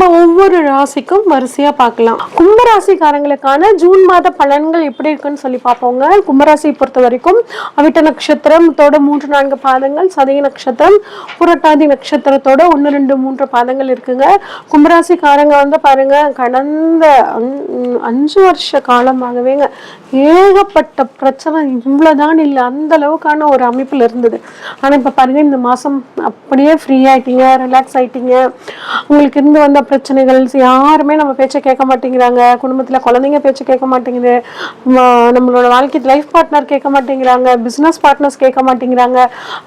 நம்ம ஒவ்வொரு ராசிக்கும் வரிசையா பார்க்கலாம். கும்பராசிக்காரங்களுக்கான ஜூன் மாத பலன்கள் எப்படி இருக்குன்னு சொல்லி பார்ப்போங்க. கும்பராசியை பொறுத்த வரைக்கும் அவிட்ட நட்சத்திரத்தோட மூன்று நான்கு பாதங்கள் சதய நட்சத்திரம் புரட்டாதி நட்சத்திரத்தோட ஒன்று ரெண்டு மூன்று பாதங்கள் இருக்குங்க. கும்பராசிக்காரங்க வந்து பாருங்க கடந்த அஞ்சு வருஷ காலமாகவேங்க ஏகப்பட்ட பிரச்சனை இவ்வளோதான் இல்லை அந்த அளவுக்கான ஒரு அமைப்பில் இருந்தது. ஆனால் இப்போ பாருங்க இந்த மாதம் அப்படியே ஃப்ரீ ஆகிட்டீங்க ரிலாக்ஸ் ஆகிட்டீங்க உங்களுக்கு இருந்து வந்த பிரச்சனைகள் யாருமே நம்ம பேச்சை கேட்க மாட்டேங்கிறாங்க. குடும்பத்தில் குழந்தைங்க பேச்சை கேட்க மாட்டேங்குது. நம்மளோட வாழ்க்கை லைஃப் பார்ட்னர் கேட்க மாட்டேங்கிறாங்க. பிஸ்னஸ் பார்ட்னர்ஸ் கேட்க மாட்டேங்கிறாங்க.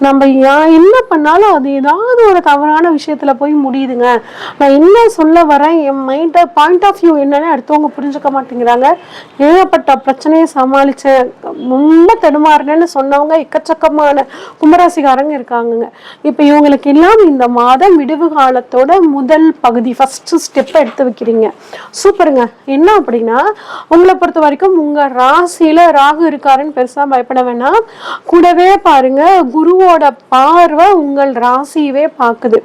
நம்ம என்ன பண்ணாலும் அது ஏதாவது ஒரு தவறான விஷயத்தில் போய் முடியுதுங்க. நான் என்ன சொல்ல வரேன் என் மைண்டை பாயிண்ட் ஆஃப் வியூ என்னன்னு அடுத்தவங்க புரிஞ்சுக்க மாட்டேங்கிறாங்க. ஏகப்பட்ட பிரச்சனையை சமாளிச்சேன் ரொம்ப தடுமாறினேன்னு சொன்னவங்க எக்கச்சக்கமான கும்பராசிக்காரங்க இருக்காங்கங்க. இப்போ இவங்களுக்கு எல்லாம் இந்த மாதம் விடுவு காலத்தோட முதல் பகுதி ஃபஸ்ட் ஃபஸ்ட்டு ஸ்டெப் எடுத்து வைக்கிறீங்க. சூப்பருங்க. என்ன அப்படின்னா உங்களை பொறுத்த வரைக்கும் உங்க ராசியில ராகு இருக்காருன்னு பெருசா பயப்பட வேணாம். கூடவே பாருங்க குருவோட பார்வை உங்கள் ராசியவே பார்க்குது.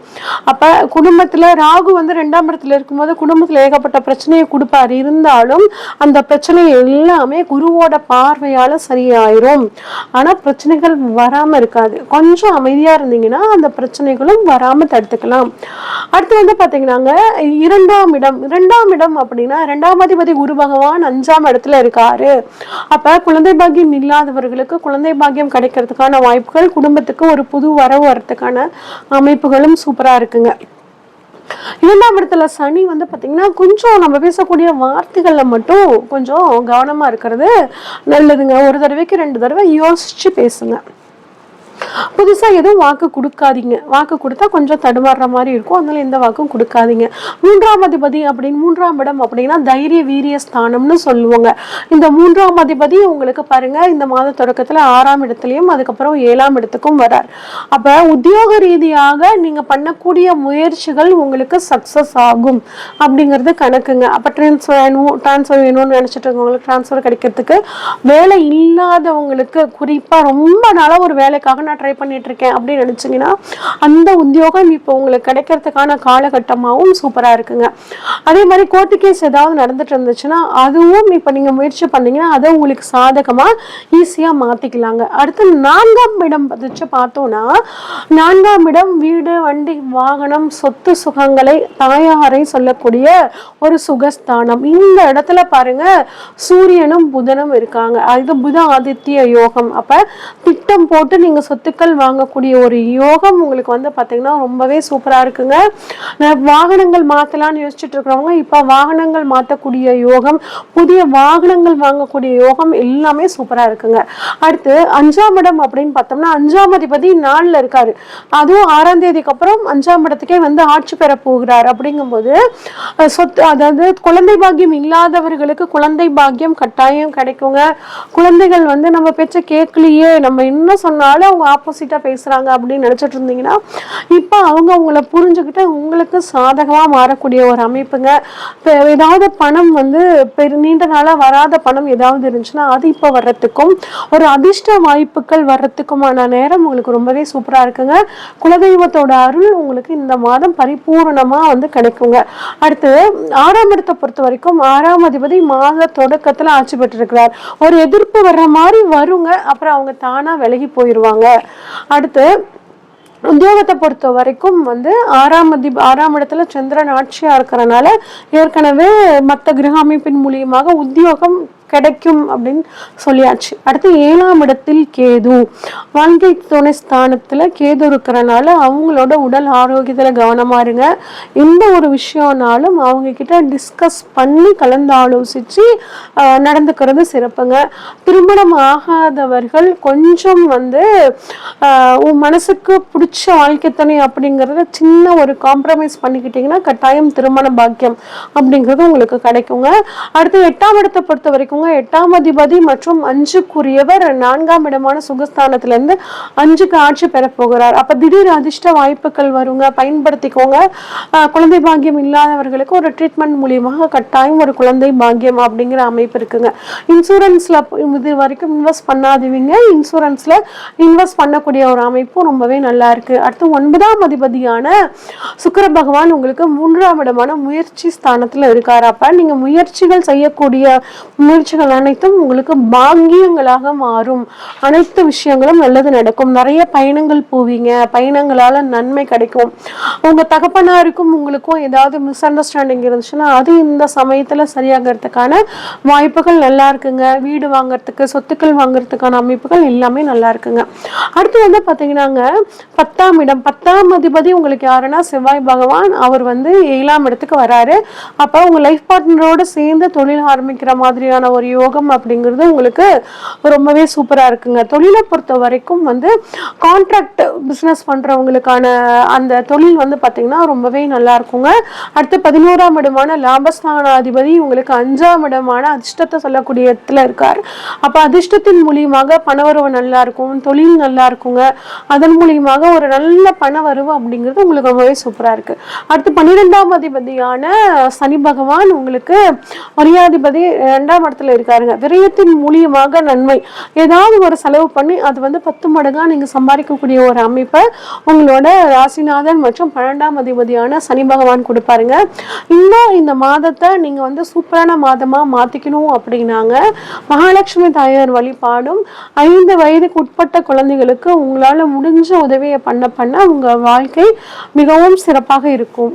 அப்ப குடும்பத்துல ராகு வந்து ரெண்டாம் இடத்துல இருக்கும்போது குடும்பத்தில் ஏகப்பட்ட பிரச்சனையை கொடுப்பாரு. இருந்தாலும் அந்த பிரச்சனை எல்லாமே குருவோட பார்வையால சரியாயிரும். ஆனால் பிரச்சனைகள் வராம இருக்காது. கொஞ்சம் அமைதியா இருந்தீங்கன்னா அந்த பிரச்சனைகளும் வராம தடுத்துக்கலாம். அடுத்து வந்து பார்த்தீங்கன்னாங்க இரண்டாம் இடம் இரண்டாம் இடம் அப்படின்னா இரண்டாம் அதிபதி குரு பகவான் அஞ்சாம் இடத்துல இருக்காரு. அப்ப குழந்தை பாக்கியம் இல்லாதவர்களுக்கு குழந்தை பாக்கியம் கிடைக்கிறதுக்கான வாய்ப்புகள் குடும்பத்துக்கு ஒரு புது வரவு வரத்துக்கான அமைப்புகளும் சூப்பரா இருக்குங்க. இரண்டாம் இடத்துல சனி வந்து பார்த்தீங்கன்னா கொஞ்சம் நம்ம பேசக்கூடிய வார்த்தைகளில் மட்டும் கொஞ்சம் கவனமாக இருக்கிறது நல்லதுங்க. ஒரு தடவைக்கு ரெண்டு தடவை யோசிச்சு பேசுங்க. புதுசா எதுவும் வாக்கு கொடுக்காதீங்க. வாக்கு கொடுத்தா கொஞ்சம் தடுமாறுற மாதிரி இருக்கும். அதனால எந்த வாக்கும் கொடுக்காதீங்க. மூன்றாம் அதிபதி அப்படின்னு மூன்றாம் இடம் அப்படின்னா தைரிய வீரிய ஸ்தானம்னு சொல்லுவாங்க. இந்த மூன்றாம் அதிபதி உங்களுக்கு பாருங்க இந்த மாத தொடக்கத்துல ஆறாம் இடத்துலையும் அதுக்கப்புறம் ஏழாம் இடத்துக்கும் வரார். அப்ப உத்தியோக ரீதியாக நீங்க பண்ணக்கூடிய முயற்சிகள் உங்களுக்கு சக்சஸ் ஆகும் அப்படிங்கிறது கணக்குங்க. அப்ப ட்ரான்ஸ்ஃபர் வேணும் ட்ரான்ஸ்ஃபர் வேணும்னு நினைச்சிட்டு இருக்கவங்களுக்கு ட்ரான்ஸ்ஃபர் கிடைக்கிறதுக்கு வேலை இல்லாதவங்களுக்கு குறிப்பா ரொம்ப நாளா ஒரு வேலைக்காக நான் ட்ரை பண்ணிட்டு இருக்கேன் அப்படின்னு நினைச்சீங்கன்னா அந்த உத்தியோகம் இப்போ உங்களுக்கு கிடைக்கிறதுக்கான காலகட்டமாகவும் சூப்பரா இருக்குங்க. அதே மாதிரி கோர்ட்டு கேஸ் ஏதாவது நடந்துட்டு இருந்துச்சுன்னா அதுவும் இப்போ நீங்க முயற்சி பண்ணீங்கன்னா அதை உங்களுக்கு சாதகமா ஈஸியா மாத்திக்கலாங்க. அடுத்து நான்காம் இடம் வச்சு பார்த்தோம்னா நான்காம் இடம் வீடு வண்டி வாகனம் சொத்து சுகங்களை தாயாரை சொல்லக்கூடிய ஒரு சுகஸ்தானம். இந்த இடத்துல பாருங்க சூரியனும் புதனும் இருக்காங்க. அது புத ஆதித்ய யோகம். அப்போ திட்டம் போட்டு நீங்க சொத்துக்கள் வாங்கக்கூடிய ஒரு யோகம் உங்களுக்கு வந்து பாத்தீங்கன்னா ரொம்பவே சூப்பரா இருக்குங்க. வாகனங்கள் மாற்றலான்னு யோசிச்சுட்டு இருக்கிறவங்க இப்போ வாகனங்கள் மாத்தக்கூடிய யோகம் புதிய வாகனங்கள் வாங்கக்கூடிய யோகம் எல்லாமே சூப்பரா இருக்குங்க. அடுத்து அஞ்சாம் இடம் அப்படின்னு பார்த்தோம்னா அஞ்சாம் அதிபதி நாள்ல இருக்காரு. அதுவும் ஆறாம் தேதிக்கு அப்புறம் அஞ்சாம் இடத்துக்கே வந்து ஆட்சி பெற போகிறார். அப்படிங்கும்போது சொத்து அதாவது குழந்தை பாக்கியம் இல்லாதவர்களுக்கு குழந்தை பாக்கியம் கட்டாயம் கிடைக்குங்க. குழந்தைகள் வந்து நம்ம பேச்ச கேட்கலையே நம்ம என்ன சொன்னாலும் அவங்க ஆப்போசிட்டாக பேசுகிறாங்க அப்படின்னு நினச்சிட்டு இருந்தீங்கன்னா இப்போ அவங்க உங்களை புரிஞ்சுக்கிட்டு உங்களுக்கு சாதகமாக மாறக்கூடிய ஒரு அமைப்புங்க. இப்போ ஏதாவது பணம் வந்து பெரு நீண்ட நாளாக வராத பணம் ஏதாவது இருந்துச்சுன்னா அது இப்போ வர்றதுக்கும் ஒரு அதிர்ஷ்ட வாய்ப்புகள் வர்றதுக்குமான நேரம் உங்களுக்கு ரொம்பவே சூப்பராக இருக்குங்க. குலதெய்வத்தோட அருள் உங்களுக்கு இந்த மாதம் பரிபூர்ணமாக வந்து கிடைக்குங்க. அடுத்து ஆறாம் இடத்தை பொறுத்த வரைக்கும் ஆறாம் அதிபதி மாத தொடக்கத்தில் ஆட்சி பெற்றிருக்கிறார். ஒரு எதிர்ப்பு வர்ற மாதிரி வருங்க. அப்புறம் அவங்க தானாக விலகி போயிடுவாங்க அடுத்து உத்தியோகத்தை பொறுத்த வரைக்கும் வந்து ஆறாம் அதி ஆறாம் இடத்துல சந்திரன் ஆட்சியா இருக்கிறனால ஏற்கனவே மற்ற கிரக அமைப்பின் மூலியமாக உத்தியோகம் கிடைக்கும் அப்படின்னு சொல்லியாச்சு. அடுத்து ஏழாம் இடத்தில் கேது. வாழ்க்கை துணை ஸ்தானத்தில் கேது இருக்கிறனால அவங்களோட உடல் ஆரோக்கியத்தில் கவனமா இருங்க. எந்த ஒரு விஷயம்னாலும் அவங்க கிட்ட டிஸ்கஸ் பண்ணி கலந்து ஆலோசித்து நடந்துக்கிறது சிறப்புங்க. திருமணம் ஆகாதவர்கள் கொஞ்சம் வந்து உன் மனசுக்கு பிடிச்ச வாழ்க்கை துணை அப்படிங்கிறத சின்ன ஒரு காம்ப்ரமைஸ் பண்ணிக்கிட்டிங்கன்னா கட்டாயம் திருமண பாக்கியம் அப்படிங்கிறது உங்களுக்கு கிடைக்குங்க. அடுத்து எட்டாம் இடத்தை பொறுத்த வரைக்கும் பார்த்துக்கோங்க எட்டாம் அதிபதி மற்றும் அஞ்சுக்குரியவர். நான்காம் இடமான சுகஸ்தானத்துல இருந்து அஞ்சுக்கு ஆட்சி பெற போகிறார். அப்போ திடீர் அதிர்ஷ்ட வாய்ப்புகள் வருங்க. பயன்படுத்திக்கோங்க. குழந்தை பாக்கியம் இல்லாதவர்களுக்கு ஒரு ட்ரீட்மெண்ட் மூலியமாக கட்டாயம் ஒரு குழந்தை பாக்கியம் அப்படிங்கிற அமைப்பு இருக்குங்க. இன்சூரன்ஸ்ல இது வரைக்கும் இன்வெஸ்ட் பண்ணாதவங்க இன்சூரன்ஸ்ல இன்வெஸ்ட் பண்ணக்கூடிய ஒரு அமைப்பும் ரொம்பவே நல்லா இருக்கு. அடுத்து ஒன்பதாம் அதிபதியான சுக்கர பகவான் உங்களுக்கு மூன்றாம் இடமான முயற்சி ஸ்தானத்துல இருக்கார். அப்ப நீங்க முயற்சிகள் செய்யக்கூடிய முயற்சி முயற்சிகள் அனைத்தும் உங்களுக்கு பாக்கியங்களாக மாறும். அனைத்து விஷயங்களும் நல்லது நடக்கும். நிறைய பயணங்கள் போவீங்க. பயணங்களால நன்மை கிடைக்கும். உங்க தகப்பனாருக்கும் உங்களுக்கும் ஏதாவது மிஸ் அண்டர்ஸ்டாண்டிங் இருந்துச்சுன்னா அது இந்த சமயத்துல சரியாகிறதுக்கான வாய்ப்புகள் நல்லா இருக்குங்க. வீடு வாங்குறதுக்கு சொத்துக்கள் வாங்குறதுக்கான அமைப்புகள் எல்லாமே நல்லா இருக்குங்க. அடுத்து வந்து பாத்தீங்கன்னாங்க பத்தாம் இடம். பத்தாம் அதிபதி உங்களுக்கு யாருன்னா செவ்வாய் பகவான். அவர் வந்து ஏழாம் இடத்துக்கு வராரு. அப்ப உங்க லைஃப் பார்ட்னரோட சேர்ந்து தொழில் ஆரம்பிக்கிற மாதிரியான ஒரு யோகம் அப்படிங்கிறது உங்களுக்கு ரொம்பவே சூப்பரா இருக்குங்க. தொழிலை பொறுத்த வரைக்கும் வந்து கான்ட்ராக்ட் பிசினஸ் பண்றவங்களுக்கான அந்த தொழில் வந்து பாத்தீங்கன்னா ரொம்பவே நல்லா இருக்குங்க. அடுத்து பதினோராம் இடமான லாபஸ்தானாதிபதி உங்களுக்கு அஞ்சாம் இடமான அதிர்ஷ்டத்தை சொல்லக்கூடிய இடத்துல இருக்கார். அப்ப அதிர்ஷ்டத்தின் மூலியமாக பணவரவு நல்லா இருக்கும் தொழில் நல்லா இருக்குங்க. அதன் மூலியமாக ஒரு நல்ல பணவரவு அப்படிங்கிறது உங்களுக்கு ரொம்பவே சூப்பரா இருக்கு. அடுத்து பன்னிரெண்டாம் அதிபதியான சனி பகவான் உங்களுக்கு மரியாதிபதி ரெண்டாம் இடத்துல இருக்காருங்க. விரயத்தின் மூலியமாக நன்மை. ஏதாவது ஒரு செலவு பண்ணி அது வந்து பத்து மடங்கா நீங்க சம்பாதிக்கக்கூடிய ஒரு அமைப்பை உங்களோட ராசிநாதன் மற்றும் பன்னெண்டாம் அதிபதியான சனி பகவான் கொடுப்பாருங்க. இன்னும் இந்த மாதத்தை நீங்க வந்து சூப்பரான மாதமா மாத்திக்கணும் அப்படின்னாங்க. மகாலட்சுமி தாயார் வழிபாடும் ஐந்து வயதுக்கு உட்பட்ட குழந்தைகளுக்கு உங்களால முடிஞ்ச உதவியை பண்ண பண்ண உங்க வாழ்க்கை மிகவும் சிறப்பாக இருக்கும்.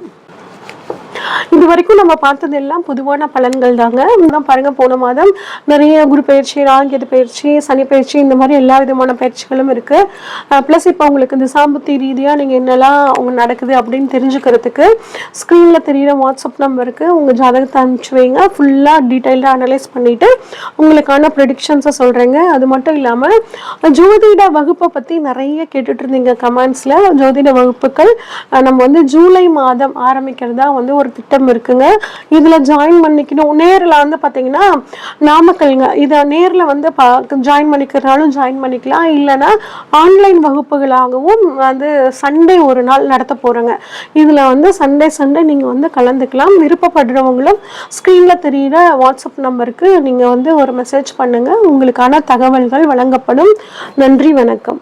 இது வரைக்கும் நம்ம பார்த்தது எல்லாம் பொதுவான பலன்கள் தாங்க. தான் பாருங்க போன மாதம் நிறைய குரு பயிற்சி ராங்கியது பயிற்சி சனி பயிற்சி இந்த மாதிரி எல்லா விதமான பயிற்சிகளும் இருக்கு. ப்ளஸ் இப்போ உங்களுக்கு இந்த சாம்பத்தி ரீதியாக நீங்கள் என்னெல்லாம் அவங்க நடக்குது அப்படின்னு தெரிஞ்சுக்கிறதுக்கு ஸ்க்ரீனில் தெரியிற வாட்ஸ்அப் நம்பருக்கு உங்கள் ஜாதகத்தை அனுப்பிச்சு வைங்க. ஃபுல்லாக டீட்டெயில்டாக அனலைஸ் பண்ணிட்டு உங்களுக்கான ப்ரெடிக்ஷன்ஸை சொல்கிறேங்க அது மட்டும் இல்லாமல் ஜோதிட வகுப்பை பற்றி நிறைய கேட்டுட்டு இருந்தீங்க கமெண்ட்ஸில் ஜோதிட வகுப்புகள் நம்ம வந்து ஜூலை மாதம் ஆரம்பிக்கிறதா வந்து ஒரு திட்டம் இருக்குங்க. இதில் ஜாயின் பண்ணிக்கணும். நேரில் வந்து பார்த்தீங்கன்னா நாமக்கல்ங்க இதை நேரில் வந்து ஜாயின் பண்ணிக்கிறனாலும் ஜாயின் பண்ணிக்கலாம். இல்லைன்னா ஆன்லைன் வகுப்புகளாகவும் வந்து சண்டே ஒரு நாள் நடத்த போகிறோங்க இதில் வந்து சண்டே சண்டே நீங்கள் வந்து கலந்துக்கலாம். விருப்பப்படுறவங்களும் ஸ்க்ரீனில் தெரியிற வாட்ஸ்அப் நம்பருக்கு நீங்கள் வந்து ஒரு மெசேஜ் பண்ணுங்கள் உங்களுக்கான தகவல்கள் வழங்கப்படும். நன்றி வணக்கம்.